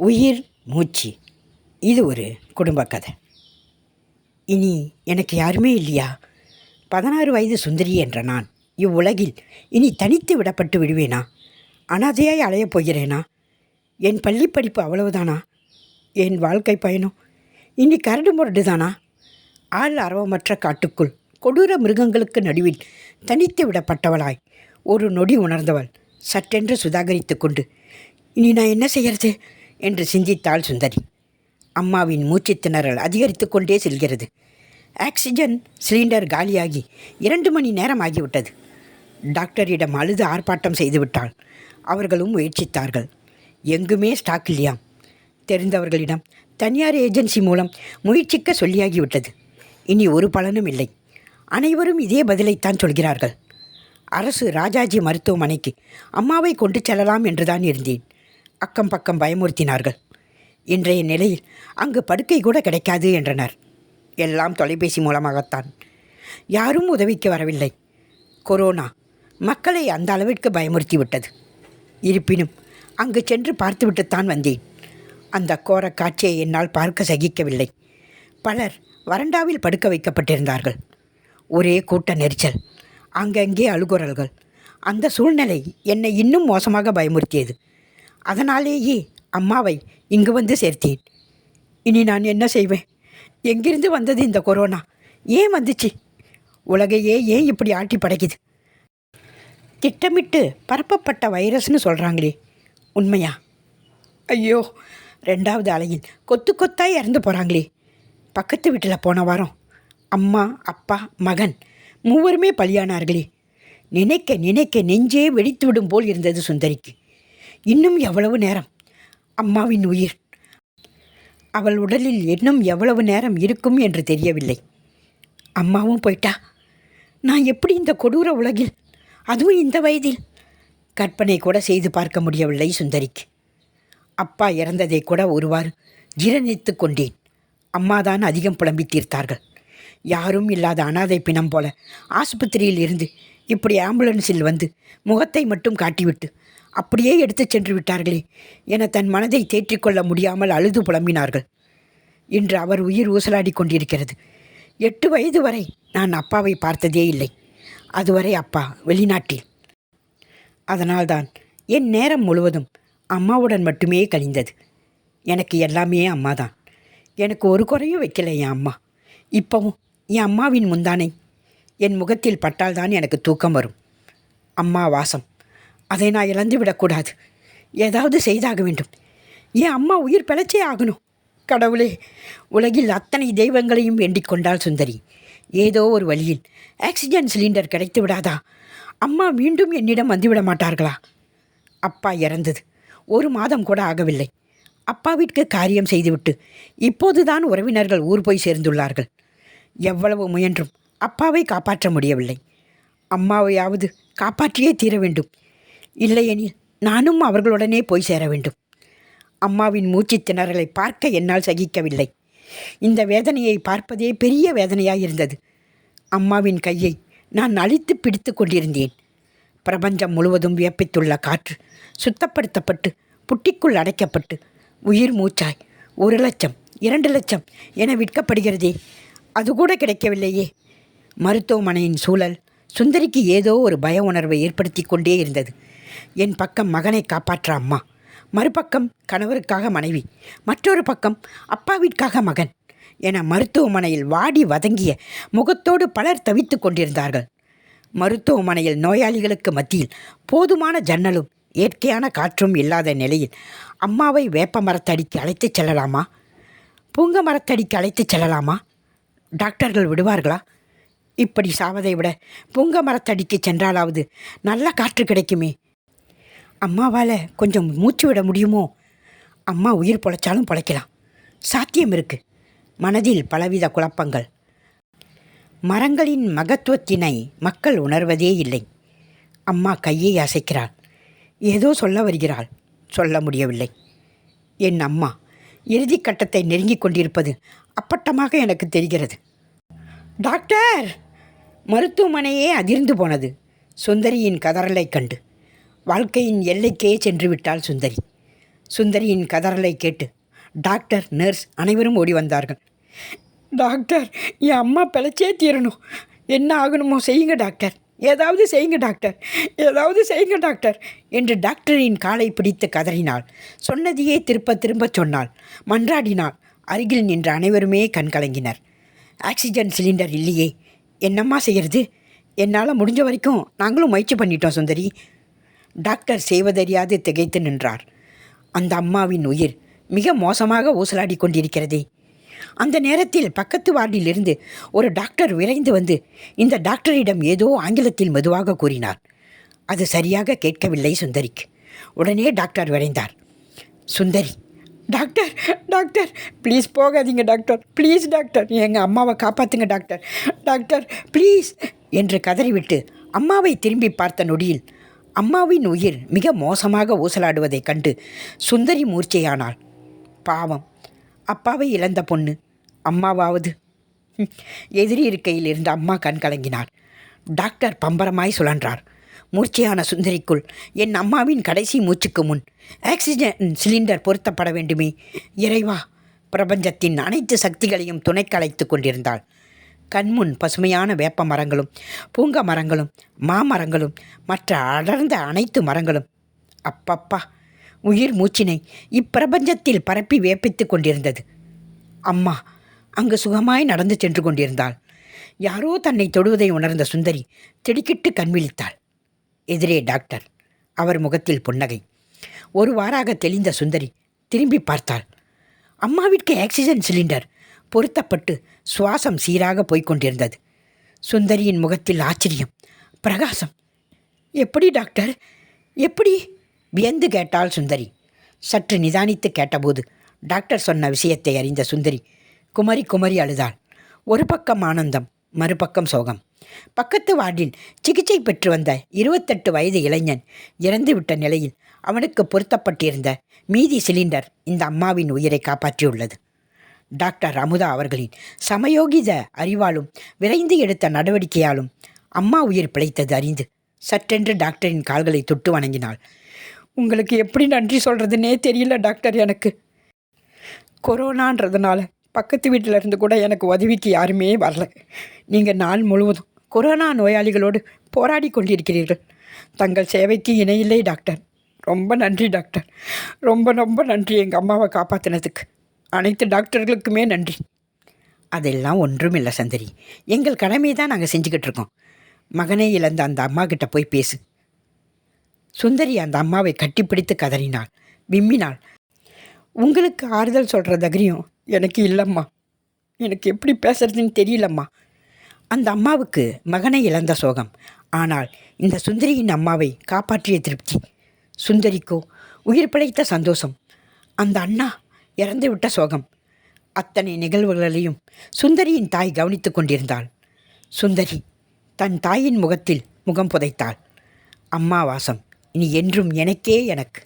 உயிர் மூச்சு. இது ஒரு குடும்ப கதை. இனி எனக்கு யாருமே இல்லையா? பதினாறு வயது சுந்தரி என்ற நான் இவ்வுலகில் இனி தனித்து விடப்பட்டு விடுவேனா? அனாதையாய் அலையப் போகிறேனா? என் பள்ளி படிப்பு அவ்வளவுதானா? என் வாழ்க்கை பயணம் இனி கரடு முரடு தானா ஆள் அரவமற்ற காட்டுக்குள் கொடூர மிருகங்களுக்கு நடுவில் தனித்து விடப்பட்டவளாய் ஒரு நொடி உணர்ந்தவள் சட்டென்று சுதாகரித்து கொண்டு இனி நான் என்ன செய்கிறது என்று சிந்தித்தாள் சுந்தரி. அம்மாவின் மூச்சு திணறல் அதிகரித்து கொண்டே செல்கிறது. ஆக்சிஜன் சிலிண்டர் காலியாகி இரண்டு மணி நேரம் ஆகிவிட்டது டாக்டரிடம் அழுது ஆர்ப்பாட்டம் செய்துவிட்டாள். அவர்களும் முயற்சித்தார்கள். எங்குமே ஸ்டாக் இல்லையாம். தெரிந்தவர்களிடம் தனியார் ஏஜென்சி மூலம் முயற்சிக்க சொல்லியாகிவிட்டது. இனி ஒரு பலனும் இல்லை. அனைவரும் இதே பதிலைத்தான் சொல்கிறார்கள். அரசு ராஜாஜி மருத்துவமனைக்கு அம்மாவை கொண்டு செல்லலாம் என்றுதான் இருந்தேன். அக்கம் பக்கம் பயமுறுத்தினார்கள். இன்றைய நிலையில் அங்கு படுக்கை கூட கிடைக்காது என்றனர். எல்லாம் தொலைபேசி மூலமாகத்தான். யாரும் உதவிக்கு வரவில்லை. கொரோனா மக்களை அந்த அளவிற்கு பயமுறுத்தி விட்டது இருப்பினும் அங்கு சென்று பார்த்துவிட்டுத்தான் வந்தேன். அந்த கோர காட்சியை என்னால் பார்க்க சகிக்கவில்லை. பலர் வறண்டாவில் படுக்க வைக்கப்பட்டிருந்தார்கள். ஒரே கூட்ட நெரிச்சல் அங்கங்கே அழுகுரல்கள். அந்த சூழ்நிலை என்னை இன்னும் மோசமாக பயமுறுத்தியது. அதனாலேயே அம்மாவை இங்கு வந்து சேர்த்தேன். இனி நான் என்ன செய்வேன்? எங்கிருந்து வந்தது இந்த கொரோனா? ஏன் வந்துச்சு? உலகையே ஏன் இப்படி ஆட்டி படைக்குது? திட்டமிட்டு பரப்பப்பட்ட வைரஸ்னு சொல்கிறாங்களே உண்மையா? ஐயோ ரெண்டாவது அலையில் கொத்து கொத்தாக இறந்து போகிறாங்களே பக்கத்து வீட்டில் போன வாரம் அம்மா அப்பா மகன் மூவருமே பலியானார்களே. நினைக்க நினைக்க நெஞ்சே வெடித்து விடும் போல் இருந்தது சுந்தரிக்கு. இன்னும் எவ்வளவு நேரம்? அம்மாவின் உயிர். அவள் உடலில் இன்னும் எவ்வளவு நேரம் இருக்கும் என்று தெரியவில்லை. அம்மாவும் போயிட்டா? நான் எப்படி இந்த கொடூர உலகில் அதுவும் இந்த வயதில் கற்பனை கூட செய்து பார்க்க முடியவில்லை சுந்தரிக்கு. அப்பா இறந்ததை கூட ஒருவாறு ஜீரணித்து கொண்டேன். அம்மாதான் அதிகம் புலம்பி தீர்த்தார்கள். யாரும் இல்லாத அனாதை பிணம் போல ஆஸ்பத்திரியில் இருந்து இப்படி ஆம்புலன்ஸில் வந்து முகத்தை மட்டும் காட்டிவிட்டு அப்படியே எடுத்துச் சென்று விட்டார்களே என தன் மனதை தேற்றிக்கொள்ள முடியாமல் அழுது புலம்பினார்கள். இன்று அவர் உயிர் ஊசலாடி கொண்டிருக்கிறது. எட்டு வயது வரை நான் அப்பாவை பார்த்ததே இல்லை. அதுவரை அப்பா வெளிநாட்டில். அதனால்தான் என் நேரம் முழுவதும் அம்மாவுடன் மட்டுமே கழிந்தது. எனக்கு எல்லாமே அம்மா தான் எனக்கு ஒரு குறையும் வைக்கல என் அம்மா. இப்போவும் என் அம்மாவின் முந்தானை என் முகத்தில் பட்டால்தான் எனக்கு தூக்கம் வரும். அம்மா வாசம். அதை நான் இழந்து விடக்கூடாது. ஏதாவது செய்தாக வேண்டும். என் அம்மா உயிர் பிழைச்சே ஆகணும். கடவுளே உலகில் அத்தனை தெய்வங்களையும் வேண்டிக் கொண்டாள் சுந்தரி. ஏதோ ஒரு வழியில் ஆக்சிஜன் சிலிண்டர் கிடைத்து விடாதா? அம்மா மீண்டும் என்னிடம் வந்துவிட மாட்டார்களா? அப்பா இறந்தது. ஒரு மாதம் கூட ஆகவில்லை. அப்பாவிற்கு காரியம் செய்துவிட்டு இப்போதுதான் உறவினர்கள் ஊர் போய் சேர்ந்துள்ளார்கள். எவ்வளவு முயன்றும் அப்பாவை காப்பாற்ற முடியவில்லை. அம்மாவையாவது காப்பாற்றியே தீர வேண்டும். இல்லையெனில் நானும் அவர்களுடனே போய் சேர வேண்டும். அம்மாவின் மூச்சுத் திணறலை பார்க்க என்னால் சகிக்கவில்லை. இந்த வேதனையை பார்ப்பதே பெரிய வேதனையாயிருந்தது. அம்மாவின் கையை நான் அழித்து பிடித்து கொண்டிருந்தேன். பிரபஞ்சம் முழுவதும் வியப்பித்துள்ள காற்று சுத்தப்படுத்தப்பட்டு புட்டிக்குள் அடைக்கப்பட்டு உயிர் மூச்சாய் ஒரு லட்சம் இரண்டு லட்சம் என விற்கப்படுகிறதே அது கூட கிடைக்கவில்லையே. மருத்துவமனையின் சூழல் சுந்தரிக்கு ஏதோ ஒரு பய உணர்வை ஏற்படுத்தி கொண்டே இருந்தது. என் பக்கம் மகனை காப்பாற்ற அம்மா. மறுபக்கம் கணவருக்காக மனைவி. மற்றொரு பக்கம் அப்பாவிற்காக மகன் என மருத்துவமனையில் வாடி வதங்கிய முகத்தோடு பலர் தவித்து கொண்டிருந்தார்கள். மருத்துவமனையில் நோயாளிகளுக்கு மத்தியில் போதுமான ஜன்னலும் இயற்கையான காற்றும் இல்லாத நிலையில் அம்மாவை வேப்ப மரத்தடிக்கு அழைத்துச் செல்லலாமா? பூங்க மரத்தடிக்கு அழைத்துச் செல்லலாமா? டாக்டர்கள் விடுவார்களா? இப்படி சாவதை விட பூங்க மரத்தடிக்கு சென்றாலாவது நல்ல காற்று கிடைக்குமே. அம்மாவால் கொஞ்சம் மூச்சு விட முடியுமோ? அம்மா உயிர் பொழைச்சாலும் பொழைக்கலாம். சாத்தியம் இருக்கு. மனதில் பலவித குழப்பங்கள். மரங்களின் மகத்துவத்தினை மக்கள் உணர்வதே இல்லை. அம்மா கையை அசைக்கிறாள். ஏதோ சொல்ல வருகிறாள். சொல்ல முடியவில்லை. என் அம்மா இறுதி கட்டத்தை நெருங்கிக் கொண்டிருப்பது அப்பட்டமாக எனக்கு தெரிகிறது. டாக்டர்! மருத்துவமனையே அதிர்ந்து போனது. சுந்தரியின் கதறலைக் கண்டு. வாழ்க்கையின் எல்லைக்கே சென்று விட்டாள் சுந்தரி. சுந்தரியின் கதறலை கேட்டு டாக்டர் நர்ஸ் அனைவரும் ஓடி வந்தார்கள். டாக்டர் என் அம்மா பிழைச்சே தீரணும். என்ன ஆகணுமோ செய்யுங்க டாக்டர். ஏதாவது செய்யுங்க டாக்டர். ஏதாவது செய்யுங்க டாக்டர் என்று டாக்டரின் காலை பிடித்து கதறினாள். சொன்னதையே திரும்ப திரும்ப சொன்னாள். மன்றாடினாள். அருகில் நின்ற அனைவருமே கண்கலங்கினர் ஆக்சிஜன் சிலிண்டர் இல்லையே. என்னம்மா செய்கிறது என்னால் முடிஞ்ச வரைக்கும் நாங்களும் முயற்சி பண்ணிட்டோம் சுந்தரி. டாக்டர் செய்வதறியாது திகைத்து நின்றார். அந்த அம்மாவின் உயிர் மிக மோசமாக ஊசலாடி கொண்டிருக்கிறதே. அந்த நேரத்தில் பக்கத்து வார்டிலிருந்து ஒரு டாக்டர் விரைந்து வந்து இந்த டாக்டரிடம் ஏதோ ஆங்கிலத்தில் மெதுவாக கூறினார். அது சரியாக கேட்கவில்லை சுந்தரிக்கு. உடனே டாக்டர் விரைந்தார். சுந்தரி டாக்டர் டாக்டர் ப்ளீஸ் போகாதீங்க டாக்டர் ப்ளீஸ் டாக்டர் எங்கள் அம்மாவை காப்பாற்றுங்க டாக்டர் டாக்டர் ப்ளீஸ் என்று கதறிவிட்டு அம்மாவை திரும்பி பார்த்த நொடியில் அம்மாவின் உயிர் மிக மோசமாக ஊசலாடுவதைக் கண்டு சுந்தரி மூர்ச்சையானாள். பாவம். அப்பாவை இழந்த பொண்ணு. அம்மாவாவது. எதிரி இருக்கையில் இருந்த அம்மா கண் கலங்கினார் டாக்டர் பம்பரமாய் சுழன்றார். மூர்ச்சையான சுந்தரிக்குள் என் அம்மாவின் கடைசி மூச்சுக்கு முன் ஆக்சிஜன் சிலிண்டர் பொருத்தப்பட வேண்டுமே. இறைவா. பிரபஞ்சத்தின் அனைத்து சக்திகளையும் துணைக்கலைத்து கொண்டிருந்தாள். கண்முன் பசுமையான வேப்ப மரங்களும் பூங்க மரங்களும் மாமரங்களும் மற்ற அடர்ந்த அனைத்து மரங்களும். அப்பப்பா உயிர் மூச்சினை இப்பிரபஞ்சத்தில் பரப்பி வேப்பித்துக் கொண்டிருந்தது. அம்மா அங்கு சுகமாய் நடந்து சென்று கொண்டிருந்தாள். யாரோ தன்னை தொடுவதை உணர்ந்த சுந்தரி திடுக்கிட்டு கண்விழித்தாள். எதிரே டாக்டர் அவர் முகத்தில் புன்னகை. ஒரு வாராக தெளிந்த சுந்தரி திரும்பி பார்த்தாள். அம்மாவிற்கு ஆக்சிஜன் சிலிண்டர் பொருத்தப்பட்டு சுவாசம் சீராக போய்கொண்டிருந்தது சுந்தரியின் முகத்தில் ஆச்சரியம் பிரகாசம். எப்படி டாக்டர்? எப்படி? வியந்து கேட்டாள் சுந்தரி. சற்று நிதானித்து கேட்டபோது டாக்டர் சொன்ன விஷயத்தை அறிந்த சுந்தரி குமரி குமரி அழுதாள். ஒரு பக்கம் ஆனந்தம் மறுபக்கம் சோகம். பக்கத்து வார்டில் சிகிச்சை பெற்று வந்த இருபத்தெட்டு வயது இளைஞன் இறந்துவிட்ட நிலையில் அவனுக்கு பொருத்தப்பட்டிருந்த மீதி சிலிண்டர் இந்த அம்மாவின் உயிரை காப்பாற்றியுள்ளது. டாக்டர் அமுதா அவர்களின் சமயோகித அறிவாலும் விரைந்து எடுத்த நடவடிக்கையாலும் அம்மா உயிர் பிழைத்தது அறிந்து சற்றென்று டாக்டரின் கால்களை தொட்டு வணங்கினாள். உங்களுக்கு எப்படி நன்றி சொல்கிறதுனே தெரியல டாக்டர் எனக்கு. கொரோனான்றதுனால பக்கத்து வீட்டில் இருந்து கூட எனக்கு உதவிக்கு யாருமே வரல. நீங்கள் நாள் முழுவதும் கொரோனா நோயாளிகளோடு போராடி கொண்டிருக்கிறீர்கள். தங்கள் சேவைக்கு இணையில்லை டாக்டர். ரொம்ப நன்றி டாக்டர். ரொம்ப ரொம்ப நன்றி எங்கள் அம்மாவை காப்பாற்றினதுக்கு அனைத்து டாக்டர்களுக்குமே நன்றி. அதெல்லாம் ஒன்றும் இல்லை சந்தரி. எங்கள் கடமையை தான் நாங்கள் செஞ்சுக்கிட்டு இருக்கோம். மகனே இழந்த அந்த அம்மா கிட்ட போய் பேசு. சுந்தரி அந்த அம்மாவை கட்டிப்பிடித்து கதறினாள். விம்மினாள். உங்களுக்கு ஆறுதல் சொல்கிற தைரியம் எனக்கு இல்லைம்மா. எனக்கு எப்படி பேசுறதுன்னு தெரியலம்மா. அந்த அம்மாவுக்கு மகனை இழந்த சோகம். ஆனால் இந்த சுந்தரியின் அம்மாவை காப்பாற்றிய திருப்தி. சுந்தரிக்கோ உயிர் பிழைத்த சந்தோஷம். அந்த அண்ணா இறந்துவிட்ட சோகம். அத்தனை நிகழ்வுகளையும் சுந்தரியின் தாய் கவனித்துக் கொண்டிருந்தாள். சுந்தரி தன் தாயின் முகத்தில் முகம் புதைத்தாள். அம்மா வாசம் இனி என்றும் எனக்கே எனக்கு